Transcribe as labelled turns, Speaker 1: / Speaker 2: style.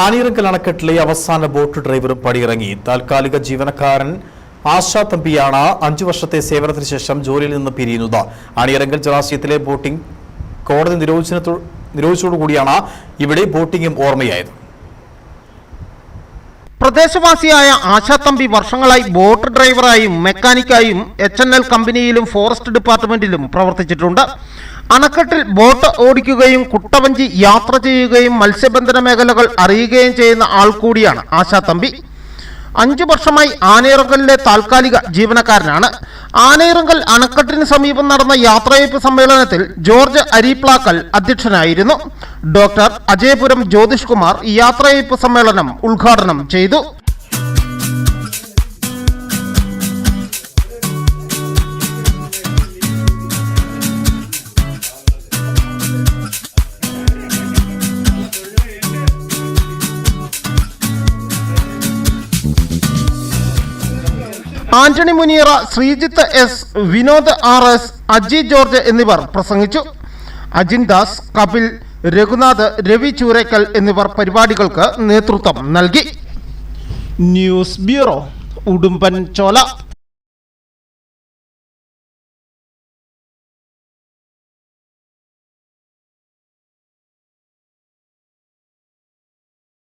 Speaker 1: ആനിറങ്കൽ അണക്കെട്ടിലെ അവസാന ബോട്ട് ഡ്രൈവറും പടിയിറങ്ങി. താൽക്കാലിക ജീവനക്കാരൻ ആശാ തമ്പിയാണ് അഞ്ചു വർഷത്തെ സേവനത്തിന് ശേഷം ജോലിയിൽ നിന്ന് പിരിയുന്നത്. ആണിയറങ്കൽ ജലാശയത്തിലെ ബോട്ടിംഗ് കോടതി നിരോധിച്ചതോടുകൂടിയാണ് ഇവിടെ ബോട്ടിംഗും ഓർമ്മയായത്.
Speaker 2: പ്രദേശവാസിയായ ആശാത്തമ്പി വർഷങ്ങളായി ബോട്ട് ഡ്രൈവറായും മെക്കാനിക്കായും എച്ച് എൻ എൽ കമ്പനിയിലും ഫോറസ്റ്റ് ഡിപ്പാർട്ട്മെന്റിലും പ്രവർത്തിച്ചിട്ടുണ്ട്. അണക്കെട്ടിൽ ബോട്ട് ഓടിക്കുകയും കുട്ടവഞ്ചി യാത്ര ചെയ്യുകയും മത്സ്യബന്ധന മേഖലകൾ അറിയുകയും ചെയ്യുന്ന ആൾ കൂടിയാണ് ആശാത്തമ്പി അഞ്ചു വർഷമായി ആനയിറങ്കലിലെ താൽക്കാലിക ജീവനക്കാരനാണ്. ആനയിറങ്കൽ അണക്കെട്ടിന് സമീപം നടന്ന യാത്രയയപ്പ് സമ്മേളനത്തിൽ ജോർജ് അരീപ്ലാക്കൽ അധ്യക്ഷനായിരുന്നു. ഡോക്ടർ അജയപുരം ജ്യോതിഷ് കുമാർ യാത്രയയപ്പ് സമ്മേളനം ഉദ്ഘാടനം ചെയ്തു. Antony Muniyara Sreejith S Vinod R S Aji George എന്നിവർ പ്രസംഗിച്ചു. അജിൻ ദാസ് കപിൽ രഘുനാഥ് രവി ചൂരക്കൽ എന്നിവർ പരിപാടികൾക്ക് നേതൃത്വം നൽകി. News bureau Udumban Chola.